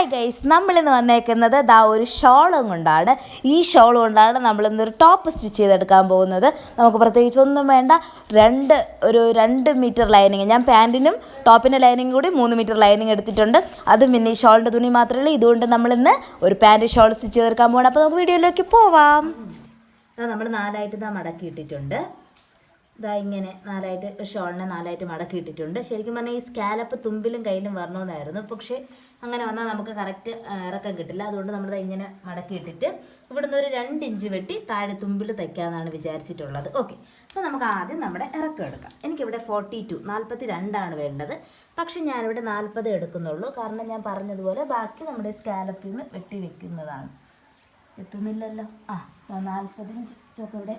Hi guys നമ്മളിന്ന് വന്നേക്കുന്നത് ദാ ഒരു ഷോളും കൊണ്ടാണ്. ഈ ഷോൾ കൊണ്ടാണ് നമ്മളിന്നൊരു ടോപ്പ് സ്റ്റിച്ച് ചെയ്തെടുക്കാൻ പോകുന്നത്. നമുക്ക് പ്രത്യേകിച്ച് ഒന്നും വേണ്ട. രണ്ട് ഒരു രണ്ട് മീറ്റർ ലൈനിങ് ഞാൻ പാന്റിനും ടോപ്പിന്റെ ലൈനിങ് കൂടി മൂന്ന് മീറ്റർ ലൈനിങ് എടുത്തിട്ടുണ്ട്. അത് പിന്നെ ഈ ഷോളിന്റെ തുണി മാത്രമേ ഉള്ളൂ. ഇതുകൊണ്ട് നമ്മളിന്ന് ഒരു പാന്റ് ഷോൾ സ്റ്റിച്ച് ചെയ്തെടുക്കാൻ പോകണം അപ്പോൾ നമുക്ക് വീഡിയോയിലേക്ക് പോവാം. നമ്മൾ നാലായിട്ട് ഇതാ മടക്കി ഇട്ടിട്ടുണ്ട്. ഇതാ ഇങ്ങനെ നാലായിട്ട് ഷോളിനെ നാലായിട്ട് മടക്കി ഇട്ടിട്ടുണ്ട്. ശരിക്കും പറഞ്ഞാൽ ഈ സ്കാലപ്പ് തുമ്പിലും കയ്യിലും വരണമെന്നായിരുന്നു. പക്ഷേ അങ്ങനെ വന്നാൽ നമുക്ക് കറക്റ്റ് ഇറക്കം കിട്ടില്ല. അതുകൊണ്ട് നമ്മൾ ഇങ്ങനെ മടക്കി ഇട്ടിട്ട് ഇവിടുന്ന് ഒരു രണ്ട് ഇഞ്ച് വെട്ടി താഴെ തുമ്പിൽ തയ്ക്കാമെന്നാണ് വിചാരിച്ചിട്ടുള്ളത്. ഓക്കെ. അപ്പോൾ നമുക്ക് ആദ്യം നമ്മുടെ ഇറക്കം എടുക്കാം. എനിക്കിവിടെ ഫോർട്ടി ടു നാൽപ്പത്തി രണ്ടാണ് വേണ്ടത്. പക്ഷേ ഞാനിവിടെ നാൽപ്പത് എടുക്കുന്നുള്ളൂ. കാരണം ഞാൻ പറഞ്ഞതുപോലെ ബാക്കി നമ്മുടെ സ്കാലപ്പിൽ നിന്ന് വെട്ടി വെക്കുന്നതാണ്. എത്തുന്നില്ലല്ലോ. ആ നാൽപ്പത് ഇഞ്ച് ഇവിടെ.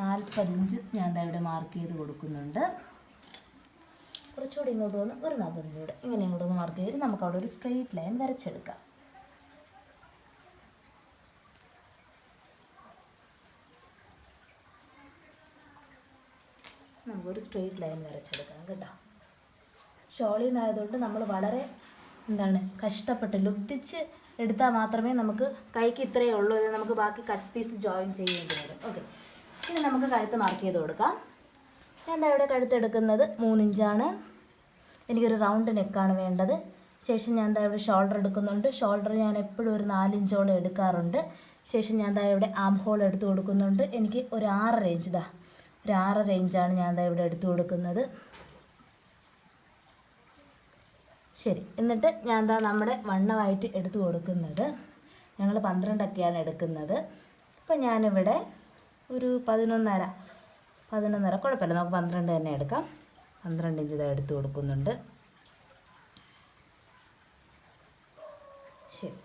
നാൽപ്പതിഞ്ച് ഞാൻ ഇവിടെ മാർക്ക് ചെയ്ത് കൊടുക്കുന്നുണ്ട്. കുറച്ചുകൂടി ഇങ്ങോട്ട് വന്ന് ഒരു നാൽപ്പതിഞ്ച് കൂടെ. ഇങ്ങനെ ഇങ്ങോട്ട് ഒന്ന് മാർക്ക് ചെയ്ത് നമുക്ക് അവിടെ ഒരു സ്ട്രെയിറ്റ് ലൈൻ വരച്ചെടുക്കാം. നമുക്കൊരു സ്ട്രെയിറ്റ് ലൈൻ വരച്ചെടുക്കാം കേട്ടോ. ഷോളിൽ നിന്നായതുകൊണ്ട് നമ്മൾ വളരെ എന്താണ് കഷ്ടപ്പെട്ട് ലുബ്ധിച്ച് എടുത്താൽ മാത്രമേ നമുക്ക് കൈക്ക് ഇത്രയേ ഉള്ളൂ നമുക്ക് ബാക്കി കട്ട് പീസ് ജോയിൻ ചെയ്യേണ്ടി വരും. ഓക്കെ ഇനി നമുക്ക് കഴുത്ത് മാർക്ക് ചെയ്ത് കൊടുക്കാം. ഞാൻ ഇവിടെ കഴുത്ത് എടുക്കുന്നത്? മൂന്നിഞ്ചാണ്. എനിക്കൊരു റൗണ്ട് നെക്കാണ് വേണ്ടത്. ശേഷം ഞാൻ എന്താ ഇവിടെ ഷോൾഡർ എടുക്കുന്നുണ്ട്. ഷോൾഡർ ഞാൻ എപ്പോഴും ഒരു നാലിഞ്ചോളം എടുക്കാറുണ്ട്. ശേഷം ഞാൻ എന്താ ഇവിടെ ആം ഹോൾ എടുത്തു കൊടുക്കുന്നുണ്ട്. എനിക്ക് ഒരു ആറ് റേഞ്ച് ഇതാ ഒരു ആറ് റേഞ്ചാണ് ഞാൻ എന്താ ഇവിടെ എടുത്തു കൊടുക്കുന്നത്. ശരി. എന്നിട്ട് ഞാൻ എന്താ നമ്മുടെ വണ്ണമായിട്ട് എടുത്തു കൊടുക്കുന്നത്. ഞങ്ങൾ പന്ത്രണ്ടൊക്കെയാണ് എടുക്കുന്നത്. അപ്പം ഞാനിവിടെ ഒരു പതിനൊന്നര. പതിനൊന്നര കുഴപ്പമില്ല. നമുക്ക് പന്ത്രണ്ട് തന്നെ എടുക്കാം. പന്ത്രണ്ട് ഇഞ്ച് ഇതാ എടുത്ത് കൊടുക്കുന്നുണ്ട്. ശരി.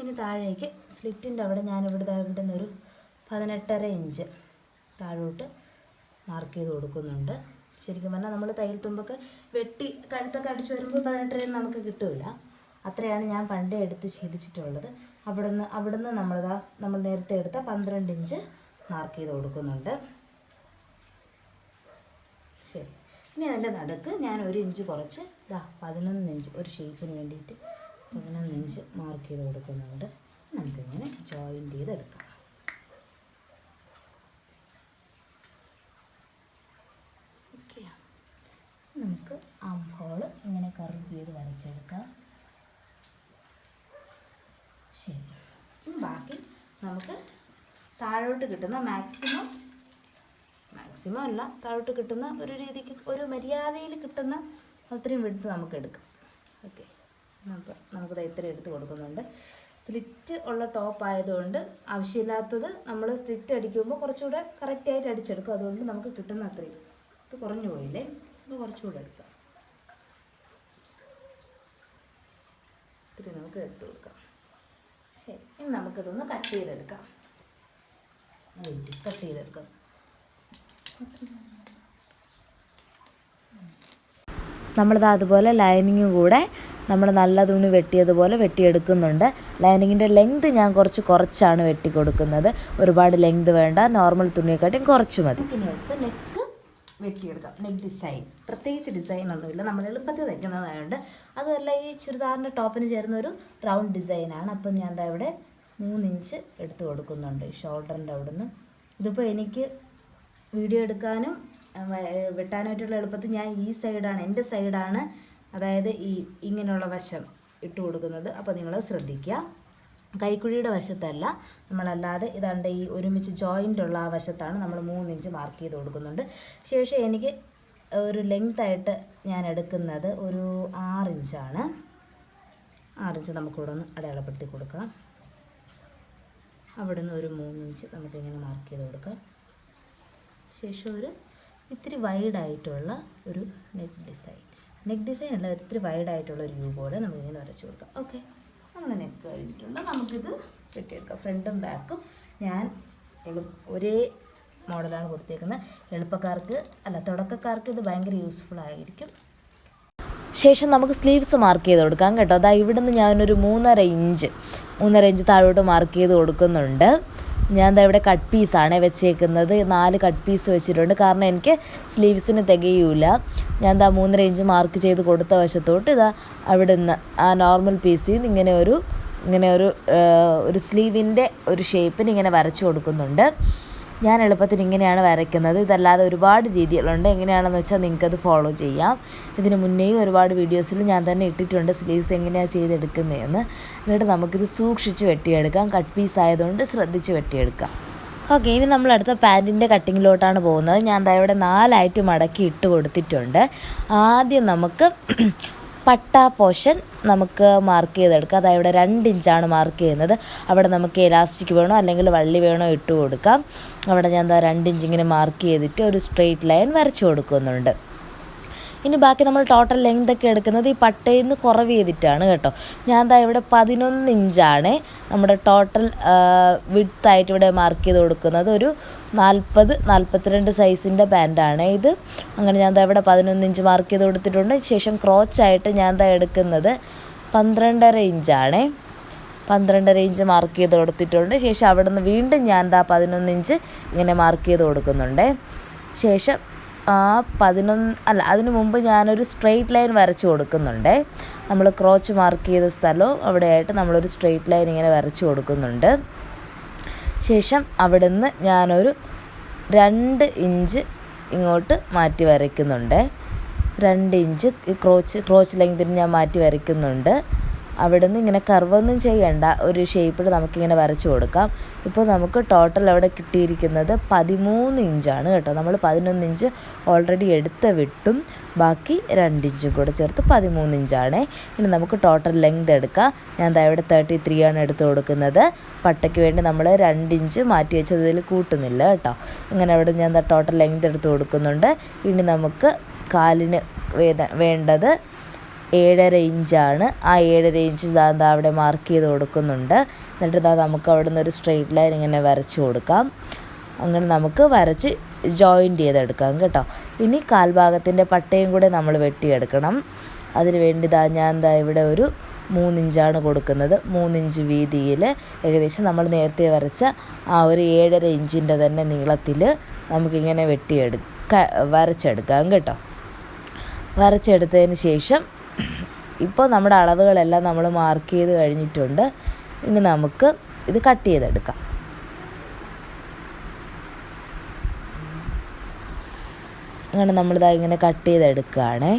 ഇനി താഴേക്ക് സ്ലിറ്റിന്റെ അവിടെ ഞാനിവിടെ ഇവിടെ നിന്നൊരു പതിനെട്ടര ഇഞ്ച് താഴോട്ട് മാർക്ക് ചെയ്ത് കൊടുക്കുന്നുണ്ട്. ശരിക്കും പറഞ്ഞാൽ നമ്മൾ തയ്യൽ തുമ്പൊക്കെ വെട്ടി കഴുത്തൊക്കെ അടിച്ചു വരുമ്പോൾ പതിനെട്ടരയും നമുക്ക് കിട്ടില്ല അത്രയാണ് ഞാൻ പണ്ടേ എടുത്ത് ശീലിച്ചിട്ടുള്ളത്. അവിടുന്ന് അവിടുന്ന് നമ്മളിതാ നമ്മൾ നേരത്തെ എടുത്ത പന്ത്രണ്ട് ഇഞ്ച് മാർക്ക് ചെയ്ത് കൊടുക്കുന്നുണ്ട്. ശരി. ഇനി അതിന്റെ നടുക്ക് ഞാൻ ഒരു ഇഞ്ച് കുറച്ച് ഇതാ പതിനൊന്ന് ഇഞ്ച് ഒരു ഷേപ്പിന് വേണ്ടിയിട്ട് പതിനൊന്ന് ഇഞ്ച് മാർക്ക് ചെയ്ത് കൊടുക്കുന്നുണ്ട്. നമുക്കിങ്ങനെ ജോയിന്റ് ചെയ്തെടുക്കാം. ഓക്കെ. നമുക്ക് ആ ഇങ്ങനെ കർവ് ചെയ്ത് വരച്ചെടുക്കാം. ശരി ബാക്കി നമുക്ക് താഴോട്ട് കിട്ടുന്ന മാക്സിമം മാക്സിമം അല്ല താഴോട്ട് കിട്ടുന്ന ഒരു രീതിക്ക് ഒരു മര്യാദയിൽ കിട്ടുന്ന അത്രയും എടുത്ത് നമുക്ക് എടുക്കാം. ഓക്കെ നമുക്ക് നമുക്കിത് ഇത്രയും എടുത്ത് കൊടുക്കുന്നുണ്ട്. സ്ലിറ്റ് ഉള്ള ടോപ്പ് ആയതുകൊണ്ട് ആവശ്യമില്ലാത്തത് നമ്മൾ സ്ലിറ്റ് അടിക്കുമ്പോൾ കുറച്ചുകൂടെ കറക്റ്റായിട്ട് അടിച്ചെടുക്കും. അതുകൊണ്ട് നമുക്ക് കിട്ടുന്ന അത്രയും. ഇത് കുറഞ്ഞു പോയില്ലേ? ഇത് കുറച്ചുകൂടെ എടുക്കാം. ഇത്തിരി നമുക്ക് എടുത്ത് കൊടുക്കാം. ശരി ഇനി നമുക്കിതൊന്ന് കട്ട് ചെയ്തെടുക്കാം. കട്ട് ചെയ്തെടുക്കാം. നമ്മളിത് അതുപോലെ ലൈനിങ് കൂടെ നമ്മൾ നല്ല തുണി വെട്ടിയതുപോലെ വെട്ടിയെടുക്കുന്നുണ്ട്. ലൈനിങ്ങിന്റെ ലെങ്ത് ഞാൻ കുറച്ച് കുറച്ചാണ് വെട്ടി കൊടുക്കുന്നത് ഒരുപാട് ലെങ്ത് വേണ്ട നോർമൽ തുണിയെക്കാട്ടിയും കുറച്ച് മതി. വെട്ടിയെടുക്കാം നെക്ക് ഡിസൈൻ പ്രത്യേകിച്ച് ഡിസൈൻ ഒന്നുമില്ല. നമ്മൾ എളുപ്പത്തിൽ തയ്ക്കുന്നതായതുകൊണ്ട് അതുമല്ല ഈ ചുരിദാറിന്റെ ടോപ്പിന് ചേർന്ന ഒരു റൗണ്ട് ഡിസൈനാണ് അപ്പം ഞാൻ എന്താ ഇവിടെ മൂന്നിഞ്ച് എടുത്ത് കൊടുക്കുന്നുണ്ട്. ഷോൾഡറിന്റെ അവിടെ നിന്ന് ഇതിപ്പോൾ എനിക്ക് വീഡിയോ എടുക്കാനും വെട്ടാനായിട്ടുള്ള എളുപ്പത്തിൽ ഞാൻ ഈ സൈഡാണ് എന്റെ സൈഡാണ് അതായത് ഈ ഇങ്ങനെയുള്ള വശം ഇട്ട് കൊടുക്കുന്നത്. അപ്പോൾ നിങ്ങൾ ശ്രദ്ധിക്കുക. കൈക്കുഴിയുടെ വശത്തല്ല. നമ്മളല്ലാതെ ഇതാണ്ട് ഈ ഒരുമിച്ച് ജോയിന്റ് ഉള്ള ആ വശത്താണ് നമ്മൾ മൂന്നിഞ്ച് മാർക്ക് ചെയ്ത് കൊടുക്കുന്നുണ്ട്. ശേഷം എനിക്ക് ഒരു ലെങ്ത് ആയിട്ട് ഞാൻ എടുക്കുന്നത് ഒരു ആറിഞ്ചാണ്. ആറിഞ്ച് നമുക്കിവിടെ ഒന്ന് അടയാളപ്പെടുത്തി കൊടുക്കാം. അവിടെ നിന്ന് ഒരു മൂന്നിഞ്ച് നമുക്കിങ്ങനെ മാർക്ക് ചെയ്ത് കൊടുക്കാം. ശേഷം ഒരു ഇത്തിരി വൈഡായിട്ടുള്ള ഒരു നെക്ക് ഡിസൈൻ നെക്ക് ഡിസൈൻ അല്ല ഇത്തിരി വൈഡായിട്ടുള്ള ഒരു വ്യൂ പോലെ നമുക്കിങ്ങനെ വരച്ച് കൊടുക്കാം. ഓക്കെ അങ്ങനെ നെക്ക് നമുക്കിത് വെട്ടിയെടുക്കാം. ഫ്രണ്ടും ബാക്കും. ഞാൻ ഒരേ മോഡലാണ് കൊടുത്തേക്കുന്നത്. എളുപ്പക്കാർക്ക് അല്ല തുടക്കക്കാർക്ക് ഇത് ഭയങ്കര യൂസ്ഫുൾ ആയിരിക്കും. ശേഷം നമുക്ക് സ്ലീവ്സ് മാർക്ക് ചെയ്ത് കൊടുക്കാം കേട്ടോ. അതാ ഇവിടുന്ന് ഞാനൊരു മൂന്നര ഇഞ്ച് മൂന്നര ഇഞ്ച് താഴോട്ട് മാർക്ക് ചെയ്ത് കൊടുക്കുന്നുണ്ട്. ഞാൻ ഇവിടെ കട്ട് പീസാണ് വെച്ചേക്കുന്നത്. നാല് കട്ട് പീസ് വെച്ചിട്ടുണ്ട്. കാരണം എനിക്ക് സ്ലീവ്സിന് തികയൂല. ഞാൻ ദാ മൂന്നര ഇഞ്ച് മാർക്ക് ചെയ്ത് കൊടുത്ത വശത്തോട്ട് ഇതാ അവിടെ നിന്ന് ആ നോർമൽ പീസിൽ നിന്ന് ഇങ്ങനെ ഒരു ഇങ്ങനെ ഒരു ഒരു സ്ലീവിന്റെ ഒരു ഷേപ്പിന് ഇങ്ങനെ വരച്ചു കൊടുക്കുന്നുണ്ട്. ഞാൻ എളുപ്പത്തിന് ഇങ്ങനെയാണ് വരയ്ക്കുന്നത്. ഇതല്ലാതെ ഒരുപാട് രീതികളുണ്ട്. എങ്ങനെയാണെന്ന് വെച്ചാൽ നിങ്ങൾക്കത് ഫോളോ ചെയ്യാം. ഇതിന് മുന്നേയും ഒരുപാട് വീഡിയോസിൽ ഞാൻ തന്നെ ഇട്ടിട്ടുണ്ട്. സ്ലീവ്സ് എങ്ങനെയാണ് ചെയ്തെടുക്കുന്നതെന്ന് എന്നിട്ട് നമുക്കിത് സൂക്ഷിച്ച് വെട്ടിയെടുക്കാം. കട്ട് പീസ് ആയതുകൊണ്ട് ശ്രദ്ധിച്ച് വെട്ടിയെടുക്കാം. ഓക്കെ ഇനി നമ്മൾ അടുത്ത പാന്റിന്റെ കട്ടിങ്ങിലോട്ടാണ് പോകുന്നത്. ഞാൻ ദാ ഇവിടെ നാലായിട്ട് മടക്കി ഇട്ട് കൊടുത്തിട്ടുണ്ട്. ആദ്യം നമുക്ക് പട്ട പോർഷൻ നമുക്ക് മാർക്ക് ചെയ്തെടുക്കാം. അതായത് ഇവിടെ രണ്ട് ഇഞ്ചാണ് മാർക്ക് ചെയ്യുന്നത്. അവിടെ നമുക്ക് എലാസ്റ്റിക് വേണോ അല്ലെങ്കിൽ വള്ളി വേണോ ഇട്ട് കൊടുക്കാം. അവിടെ ഞാൻ എന്താ രണ്ട് മാർക്ക് ചെയ്തിട്ട് ഒരു സ്ട്രെയിറ്റ് ലൈൻ വരച്ചു കൊടുക്കുന്നുണ്ട്. ഇനി ബാക്കി നമ്മൾ ടോട്ടൽ ലെങ്ത് ഒക്കെ എടുക്കുന്നത് ഈ പട്ടയിൽ നിന്ന് കുറവ് ചെയ്തിട്ടാണ് കേട്ടോ. ഞാൻ എന്താ ഇവിടെ പതിനൊന്ന് ഇഞ്ചാണ് നമ്മുടെ ടോട്ടൽ വിഡ്ത്തായിട്ട് ഇവിടെ മാർക്ക് ചെയ്ത് കൊടുക്കുന്നത്. ഒരു നാൽപ്പത് നാൽപ്പത്തിരണ്ട് സൈസിന്റെ പാന്റാണ് ഇത്. അങ്ങനെ ഞാൻ ദാ ഇവിടെ പതിനൊന്ന് ഇഞ്ച് മാർക്ക് ചെയ്ത് കൊടുത്തിട്ടുണ്ട്. ശേഷം ക്രോച്ചായിട്ട് ഞാൻ ദാ എടുക്കുന്നത് പന്ത്രണ്ടര ഇഞ്ചാണ്. പന്ത്രണ്ടര ഇഞ്ച് മാർക്ക് ചെയ്ത് കൊടുത്തിട്ടുണ്ട്. ശേഷം അവിടെ നിന്ന് വീണ്ടും ഞാൻ ദാ പതിനൊന്ന് ഇഞ്ച് ഇങ്ങനെ മാർക്ക് ചെയ്ത് കൊടുക്കുന്നുണ്ട്. ശേഷം പതിനൊന്ന് അല്ല അതിന് മുമ്പ് ഞാനൊരു സ്ട്രെയിറ്റ് ലൈൻ വരച്ച് കൊടുക്കുന്നുണ്ട്. നമ്മൾ ക്രോച്ച് മാർക്ക് ചെയ്ത സ്ഥലവും അവിടെയായിട്ട് നമ്മളൊരു സ്ട്രെയിറ്റ് ലൈൻ ഇങ്ങനെ വരച്ച് കൊടുക്കുന്നുണ്ട്. ശേഷം അവിടെ നിന്ന് ഞാനൊരു രണ്ട് ഇഞ്ച് ഇങ്ങോട്ട് മാറ്റി വരയ്ക്കുന്നുണ്ട്. രണ്ട് ഇഞ്ച് ക്രോച്ച് ക്രോച്ച് ലെങ്തിന് ഞാൻ മാറ്റി വരയ്ക്കുന്നുണ്ട്. അവിടെ നിന്ന് ഇങ്ങനെ കർവൊന്നും ചെയ്യണ്ട. ഒരു ഷേപ്പിൽ നമുക്കിങ്ങനെ വരച്ചു കൊടുക്കാം. ഇപ്പോൾ നമുക്ക് ടോട്ടൽ അവിടെ കിട്ടിയിരിക്കുന്നത് പതിമൂന്ന് ഇഞ്ചാണ് കേട്ടോ. നമ്മൾ പതിനൊന്ന് ഇഞ്ച് ഓൾറെഡി എടുത്ത് വിട്ടും. ബാക്കി രണ്ട് ഇഞ്ചും കൂടെ ചേർത്ത് പതിമൂന്ന് ഇഞ്ചാണ് ഇനി നമുക്ക് ടോട്ടൽ ലെങ്ത് എടുക്കാം. ഞാൻ ദാ ഇവിടെ തേർട്ടി ത്രീ ആണ് എടുത്ത് കൊടുക്കുന്നത്. പട്ടയ്ക്ക് വേണ്ടി നമ്മൾ രണ്ട് ഇഞ്ച് മാറ്റി വെച്ചത് ഇതിൽ കൂട്ടുന്നില്ല കേട്ടോ. അങ്ങനെ അവിടെ ഞാൻ ടോട്ടൽ ലെങ്ത് എടുത്ത് കൊടുക്കുന്നുണ്ട്. ഇനി നമുക്ക് കാലിന് വേദ വേണ്ടത് ഏഴര ഇഞ്ചാണ്. ആ ഏഴര ഇഞ്ച് ദാ അവിടെ മാർക്ക് ചെയ്ത് കൊടുക്കുന്നുണ്ട്. എന്നിട്ട് ദാ നമുക്ക് അവിടെ നിന്ന് ഒരു സ്ട്രെയിറ്റ് ലൈൻ ഇങ്ങനെ വരച്ച് കൊടുക്കാം. അങ്ങനെ നമുക്ക് വരച്ച് ജോയിന്റ് ചെയ്തെടുക്കാം കേട്ടോ. ഇനി കാൽഭാഗത്തിന്റെ പട്ടയും കൂടെ നമ്മൾ വെട്ടിയെടുക്കണം. അതിന് വേണ്ടി ദാ ഞാൻ ദാ ഇവിടെ ഒരു മൂന്നിഞ്ചാണ് കൊടുക്കുന്നത്. മൂന്നിഞ്ച് വീതിയിൽ ഏകദേശം നമ്മൾ നേരത്തെ വരച്ച ആ ഒരു ഏഴര ഇഞ്ചിന്റെ തന്നെ നീളത്തിൽ നമുക്കിങ്ങനെ വെട്ടിയെടുക്ക വരച്ചെടുക്കാം കേട്ടോ. വരച്ചെടുത്തതിന് ശേഷം ഇപ്പോൾ നമ്മുടെ അളവുകളെല്ലാം നമ്മൾ മാർക്ക് ചെയ്ത് കഴിഞ്ഞിട്ടുണ്ട്. ഇനി നമുക്ക് ഇത് കട്ട് ചെയ്തെടുക്കാം. അങ്ങനെ നമ്മളിതാ ഇങ്ങനെ കട്ട് ചെയ്തെടുക്കുകയാണേ.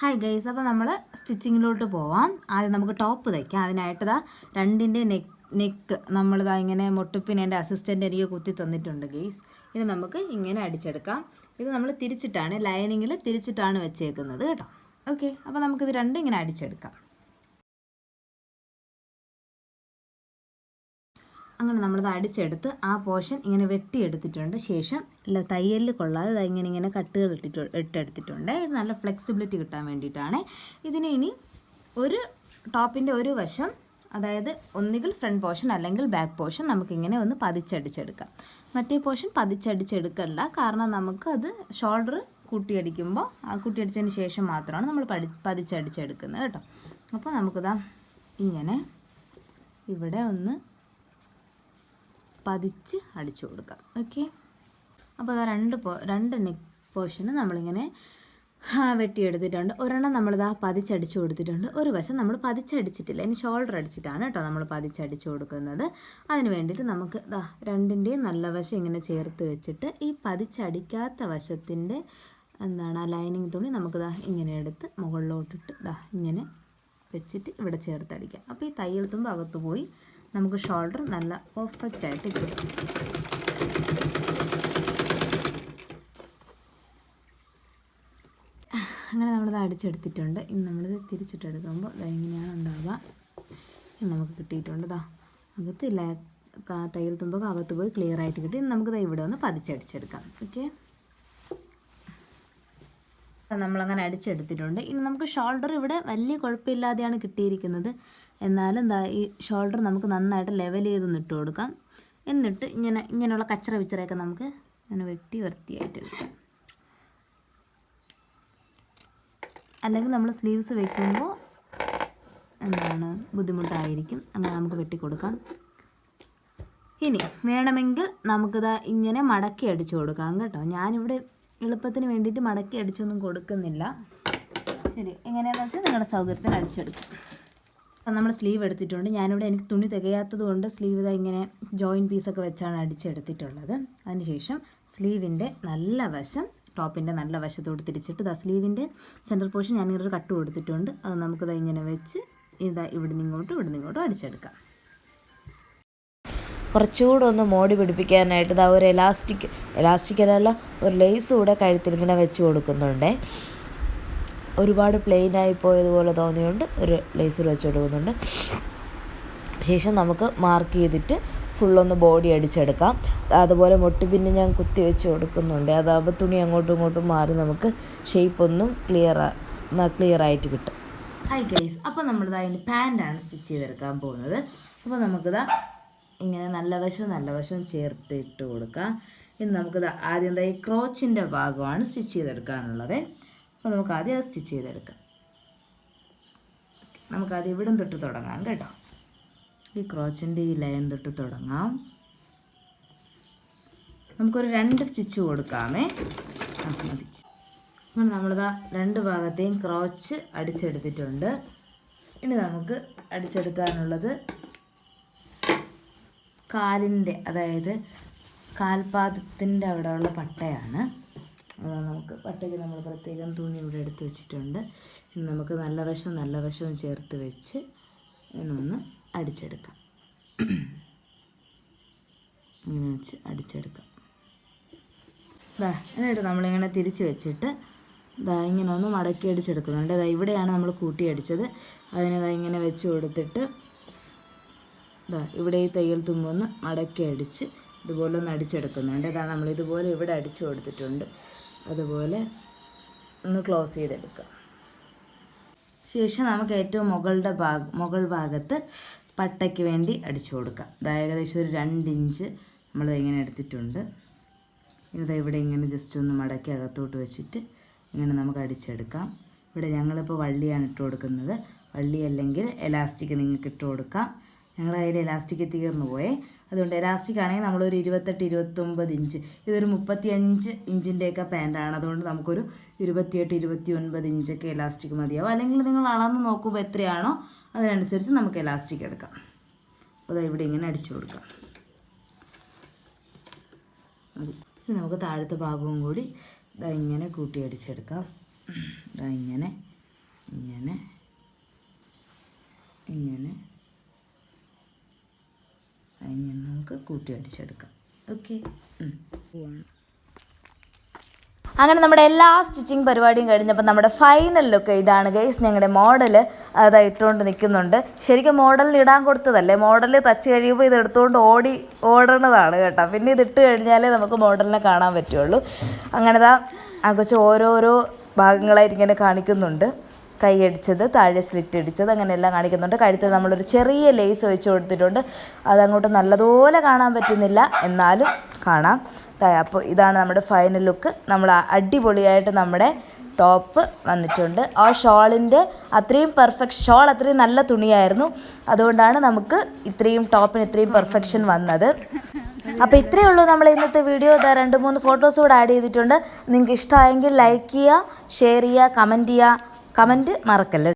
ഹായ് ഗൈസ് അപ്പോൾ നമ്മൾ സ്റ്റിച്ചിങ്ങിലോട്ട് പോവാം. ആദ്യം നമുക്ക് ടോപ്പ് തയ്ക്കാം. അതിനായിട്ട് രണ്ടിന്റെ നെക്ക് നെക്ക് നമ്മളിതാ ഇങ്ങനെ മുട്ടുപ്പിന് എന്റെ അസിസ്റ്റന്റ് എനിക്ക് കുത്തി തന്നിട്ടുണ്ട് ഗെയ്സ് ഇനി നമുക്ക് ഇങ്ങനെ അടിച്ചെടുക്കാം. ഇത് നമ്മൾ തിരിച്ചിട്ടാണ് ലൈനിങ്ങിൽ തിരിച്ചിട്ടാണ് വെച്ചേക്കുന്നത് കേട്ടോ. ഓക്കെ അപ്പോൾ നമുക്കിത് രണ്ടും ഇങ്ങനെ അടിച്ചെടുക്കാം. അങ്ങനെ നമ്മളത് അടിച്ചെടുത്ത് ആ പോർഷൻ ഇങ്ങനെ വെട്ടിയെടുത്തിട്ടുണ്ട്. ശേഷം തയ്യലിൽ കൊള്ളാതെ ഇങ്ങനെ ഇങ്ങനെ കട്ടുകൾ ഇട്ടിട്ട് ഇട്ടെടുത്തിട്ടുണ്ട്. ഇത് നല്ല ഫ്ലെക്സിബിലിറ്റി കിട്ടാൻ വേണ്ടിയിട്ടാണ്. ഇതിന് ഇനി ഒരു ടോപ്പിന്റെ ഒരു വശം അതായത് ഒന്നുകിൽ ഫ്രണ്ട് പോർഷൻ അല്ലെങ്കിൽ ബാക്ക് പോർഷൻ നമുക്കിങ്ങനെ ഒന്ന് പതിച്ചടിച്ചെടുക്കാം. മറ്റേ പോർഷൻ പതിച്ചടിച്ചെടുക്കണ്ട. കാരണം നമുക്ക് അത് ഷോൾഡർ കൂട്ടിയടിക്കുമ്പോൾ ആ കൂട്ടിയടിച്ചതിന് ശേഷം മാത്രമാണ് നമ്മൾ പടി പതിച്ചടിച്ചെടുക്കുന്നത് കേട്ടോ. അപ്പോൾ നമുക്കിതാ ഇങ്ങനെ ഇവിടെ ഒന്ന് പതിച്ച് അടിച്ചു കൊടുക്കാം ഓക്കെ അപ്പോൾ അതാ രണ്ട് പോ രണ്ട് നെക്ക് പോർഷന് നമ്മളിങ്ങനെ വെട്ടിയെടുത്തിട്ടുണ്ട്. ഒരെണ്ണം നമ്മളിതാ പതിച്ചടിച്ചു കൊടുത്തിട്ടുണ്ട്. ഒരു വശം നമ്മൾ പതിച്ചടിച്ചിട്ടില്ല. ഇനി ഷോൾഡർ അടിച്ചിട്ടാണ് കേട്ടോ നമ്മൾ പതിച്ചടിച്ചു കൊടുക്കുന്നത്. അതിന് വേണ്ടിയിട്ട് നമുക്ക് ഇതാ രണ്ടിന്റെയും നല്ല വശം ഇങ്ങനെ ചേർത്ത് വെച്ചിട്ട് ഈ പതിച്ചടിക്കാത്ത വശത്തിന്റെ എന്താണ് ആ ലൈനിങ് തുണി നമുക്കിതാ ഇങ്ങനെ എടുത്ത് മുകളിലോട്ടിട്ട് ഇതാ ഇങ്ങനെ വെച്ചിട്ട് ഇവിടെ ചേർത്തടിക്കാം അപ്പോൾ ഈ തയ്യൽ തുമ്പ് അകത്ത് പോയി. നമുക്ക് ഷോൾഡർ നല്ല പെർഫെക്റ്റ് ആയിട്ട് കിട്ടും അങ്ങനെ നമ്മളിത് അടിച്ചെടുത്തിട്ടുണ്ട്. ഇനി നമ്മളിത് തിരിച്ചിട്ടെടുക്കുമ്പോൾ ഇങ്ങനെയാണ് ഉണ്ടാവുക. നമുക്ക് കിട്ടിയിട്ടുണ്ട് അകത്ത് ഇല്ല തയ്യൽ തുമ്പൊക്കെ അകത്ത് പോയി ക്ലിയർ ആയിട്ട് കിട്ടി. ഇനി നമുക്ക് ദാ ഇവിടെ ഒന്ന് പതിച്ചടിച്ചെടുക്കാം ഓക്കെ നമ്മളങ്ങനെ അടിച്ചെടുത്തിട്ടുണ്ട്. ഇനി നമുക്ക് ഷോൾഡർ ഇവിടെ വലിയ കുഴപ്പമില്ലാതെയാണ് കിട്ടിയിരിക്കുന്നത്. എന്നാലും എന്താ ഈ ഷോൾഡർ നമുക്ക് നന്നായിട്ട് ലെവൽ ചെയ്തൊന്ന് ഇട്ട് കൊടുക്കാം. എന്നിട്ട് ഇങ്ങനെ ഇങ്ങനെയുള്ള കച്ചറ വിച്ചറയൊക്കെ നമുക്ക് ഇങ്ങനെ വെട്ടി വൃത്തിയായിട്ട് എടുക്കാം. അല്ലെങ്കിൽ നമ്മൾ സ്ലീവ്സ് വെക്കുമ്പോൾ എന്താണ് ബുദ്ധിമുട്ടായിരിക്കും. അങ്ങനെ നമുക്ക് വെട്ടിക്കൊടുക്കാം ഇനി വേണമെങ്കിൽ നമുക്കിതാ ഇങ്ങനെ മടക്കി അടിച്ചു കൊടുക്കാം കേട്ടോ. ഞാനിവിടെ എളുപ്പത്തിന് വേണ്ടിയിട്ട് മടക്കി അടിച്ചൊന്നും കൊടുക്കുന്നില്ല. ശരി എങ്ങനെയാണെന്ന് വെച്ചാൽ നിങ്ങളുടെ സൗകര്യത്തിന് അടിച്ചെടുക്കും. നമ്മൾ സ്ലീവ് എടുത്തിട്ടുണ്ട്. ഞാനിവിടെ എനിക്ക് തുണി തികയാത്തത് കൊണ്ട് സ്ലീവ് ഇതാ ഇങ്ങനെ ജോയിൻ പീസൊക്കെ വെച്ചാണ് അടിച്ചെടുത്തിട്ടുള്ളത്. അതിനുശേഷം സ്ലീവിന്റെ നല്ല വശം ടോപ്പിന്റെ നല്ല വശത്തോട് തിരിച്ചിട്ട് ഇതാ സ്ലീവിന്റെ സെന്റർ പോർഷൻ ഞാനിങ്ങനെ ഒരു കട്ട് കൊടുത്തിട്ടുണ്ട്. അത് നമുക്കിതാ ഇങ്ങനെ വെച്ച് ഇതാ ഇവിടുന്ന് ഇങ്ങോട്ടും ഇവിടുന്ന് ഇങ്ങോട്ടും അടിച്ചെടുക്കാം. കുറച്ചുകൂടെ ഒന്ന് മോടി പിടിപ്പിക്കാനായിട്ട് ഇതാ ഒരു എലാസ്റ്റിക് എലാസ്റ്റിക് അല്ല ഒരു ലേസ് കൂടെ കഴുത്തിൽ ഇങ്ങനെ വെച്ച് കൊടുക്കുന്നുണ്ടേ. ഒരുപാട് പ്ലെയിൻ ആയി പോയതുപോലെ തോന്നിയുകൊണ്ട് ഒരു ലേസർ വെച്ച് കൊടുക്കുന്നുണ്ട് ശേഷം നമുക്ക് മാർക്ക് ചെയ്തിട്ട് ഫുള്ളൊന്ന് ബോഡി അടിച്ചെടുക്കാം. അതുപോലെ മുട്ടി പിന്നെ ഞാൻ കുത്തി വെച്ച് കൊടുക്കുന്നുണ്ട്. അതാകുമ്പോൾ തുണി അങ്ങോട്ടും ഇങ്ങോട്ടും മാറി നമുക്ക് ഷേപ്പ് ഒന്നും ക്ലിയർ ക്ലിയർ ആയിട്ട് കിട്ടും. ഹൈ ഗൈസ് അപ്പോൾ നമ്മളിത് അതിന്റെ പാന്റാണ് സ്റ്റിച്ച് ചെയ്തെടുക്കാൻ പോകുന്നത്. അപ്പോൾ നമുക്കിതാ ഇങ്ങനെ നല്ല വശവും നല്ല വശവും ചേർത്ത് ഇട്ട് കൊടുക്കാം. ഇനി നമുക്കിത് ആദ്യം ഈ ക്രോച്ചിന്റെ ഭാഗമാണ് സ്റ്റിച്ച് ചെയ്തെടുക്കാനുള്ളത്. അപ്പോൾ നമുക്ക് ആദ്യം അത് സ്റ്റിച്ച് ചെയ്തെടുക്കാം. നമുക്കത് ഇവിടം തൊട്ട് തുടങ്ങാം കേട്ടോ. ഈ ക്രോച്ചിന്റെ ഈ ലൈൻ തൊട്ട് തുടങ്ങാം. നമുക്കൊരു രണ്ട് സ്റ്റിച്ച് കൊടുക്കാമേ. മതി. അങ്ങനെ നമ്മളിതാ രണ്ട് ഭാഗത്തെയും ക്രോച്ച് അടിച്ചെടുത്തിട്ടുണ്ട്. ഇനി നമുക്ക് അടിച്ചെടുക്കാനുള്ളത് കാലിന്റെ അതായത് കാൽപാദത്തിന്റെ അവിടെയുള്ള പട്ടയാണ്. നമുക്ക് പട്ടയ്ക്ക് നമ്മൾ പ്രത്യേകം തുണി ഇവിടെ എടുത്ത് വെച്ചിട്ടുണ്ട്. നമുക്ക് നല്ല വശവും നല്ല വശവും ചേർത്ത് വെച്ച് ഇതിനൊന്ന് അടിച്ചെടുക്കാം. ഇങ്ങനെ വെച്ച് അടിച്ചെടുക്കാം. ദാ എന്നിട്ട് നമ്മളിങ്ങനെ തിരിച്ച് വെച്ചിട്ട് ദാ ഇങ്ങനെ ഒന്ന് മടക്കി അടിച്ചെടുക്കുന്നുണ്ട് ദാ ഇവിടെയാണ് നമ്മൾ കൂട്ടി അടിച്ചത്. അതിനെ ദാ ഇങ്ങനെ വെച്ച് കൊടുത്തിട്ട് ദാ ഇവിടെ ഈ തയ്യൽ തുമ്പൊന്ന് മടക്കി അടിച്ച് ഇതുപോലെ ഒന്ന് അടിച്ചെടുക്കുന്നുണ്ട്. ഇതാ നമ്മൾ ഇതുപോലെ ഇവിടെ അടിച്ചു കൊടുത്തിട്ടുണ്ട്. അതുപോലെ ഒന്ന് ക്ലോസ് ചെയ്തെടുക്കുക. ശേഷം നമുക്ക് ഏറ്റവും മുകളുടെ ഭാഗ മുകൾ ഭാഗത്ത് പട്ടയ്ക്ക് വേണ്ടി അടിച്ചു കൊടുക്കാം അതായത് ഏകദേശം ഒരു രണ്ട് ഇഞ്ച് നമ്മൾ ഇങ്ങനെ എടുത്തിട്ടുണ്ട്. ഇത് ഇവിടെ ഇങ്ങനെ ജസ്റ്റ് ഒന്ന് മടക്കി അകത്തോട്ട് വെച്ചിട്ട് ഇങ്ങനെ നമുക്ക് അടിച്ചെടുക്കാം. ഇവിടെ ഞങ്ങളിപ്പോൾ വള്ളിയാണ് ഇട്ട് കൊടുക്കുന്നത്. വള്ളി അല്ലെങ്കിൽ എലാസ്റ്റിക് നിങ്ങൾക്ക് ഇട്ട് കൊടുക്കാം. ഞങ്ങളുടെ അതിൽ ഇലാസ്റ്റിക് തീർന്നു പോയേ. അതുകൊണ്ട് ഇലാസ്റ്റിക് ആണെങ്കിൽ നമ്മളൊരു ഇരുപത്തെട്ട് ഇരുപത്തൊമ്പത് ഇഞ്ച് ഇതൊരു മുപ്പത്തിയഞ്ച് ഇഞ്ചിന്റെയൊക്കെ പാന്റാണ് അതുകൊണ്ട് നമുക്കൊരു ഇരുപത്തിയെട്ട് ഇരുപത്തി ഒൻപത് ഇഞ്ചൊക്കെ ഇലാസ്റ്റിക് മതിയാവും. അല്ലെങ്കിൽ നിങ്ങൾ അളന്ന് നോക്കുമ്പോൾ എത്രയാണോ അതിനനുസരിച്ച് നമുക്ക് ഇലാസ്റ്റിക് എടുക്കാം. അപ്പോൾ അത് ഇവിടെ ഇങ്ങനെ അടിച്ചു കൊടുക്കാം. മതി. നമുക്ക് താഴത്തെ ഭാഗവും കൂടി ഇതാ ഇങ്ങനെ കൂട്ടി അടിച്ചെടുക്കാം. ഇതാ ഇങ്ങനെ ഇങ്ങനെ ഇങ്ങനെ. ഇങ്ങനെ നമുക്ക് കൂട്ടി അടിച്ചെടുക്കാം. ഓക്കെ അങ്ങനെ നമ്മുടെ എല്ലാ സ്റ്റിച്ചിങ് പരിപാടിയും കഴിഞ്ഞപ്പോൾ നമ്മുടെ ഫൈനൽ ലുക്ക് ഇതാണ് ഗൈസ് ഞങ്ങളുടെ മോഡൽ അത് ഇട്ടുകൊണ്ട് നിൽക്കുന്നുണ്ട്. ശരിക്കും മോഡലിൽ ഇടാൻ കൊടുത്തതല്ലേ? മോഡൽ തച്ച് കഴിയുമ്പോൾ ഇത് എടുത്തുകൊണ്ട് ഓടി ഓടണതാണ് കേട്ടോ. പിന്നെ ഇത് ഇട്ട് കഴിഞ്ഞാലേ നമുക്ക് മോഡലിനെ കാണാൻ പറ്റുള്ളൂ. അങ്ങനെ ആ കൊച്ചു ഓരോരോ ഭാഗങ്ങളായിട്ട് ഇങ്ങനെ കാണിക്കുന്നുണ്ട്. കൈ അടിച്ചത് താഴെ സ്ലിറ്റ് അടിച്ചത് അങ്ങനെയെല്ലാം കാണിക്കുന്നുണ്ട്. കഴുത്ത് നമ്മളൊരു ചെറിയ ലേസ് വെച്ച് കൊടുത്തിട്ടുണ്ട്. അതങ്ങോട്ട് നല്ലതുപോലെ കാണാൻ പറ്റുന്നില്ല. എന്നാലും കാണാം. അപ്പോൾ ഇതാണ് നമ്മുടെ ഫൈനൽ ലുക്ക് നമ്മൾ അടിപൊളിയായിട്ട് നമ്മുടെ ടോപ്പ് വന്നിട്ടുണ്ട്. ആ ഷോളിന്റെ അത്രയും പെർഫെക്റ്റ് ഷോൾ അത്രയും നല്ല തുണിയായിരുന്നു. അതുകൊണ്ടാണ് നമുക്ക് ഇത്രയും ടോപ്പിന് ഇത്രയും പെർഫെക്ഷൻ വന്നത്. അപ്പോൾ ഇത്രയേ ഉള്ളൂ നമ്മൾ ഇന്നത്തെ വീഡിയോ ഇതാ രണ്ട് മൂന്ന് ഫോട്ടോസ് കൂടെ ആഡ് ചെയ്തിട്ടുണ്ട്. നിങ്ങൾക്ക് ഇഷ്ടമായെങ്കിൽ ലൈക്ക് ചെയ്യുക ഷെയർ ചെയ്യുക കമന്റ് ചെയ്യുക. കമന്റ് മറക്കല്ല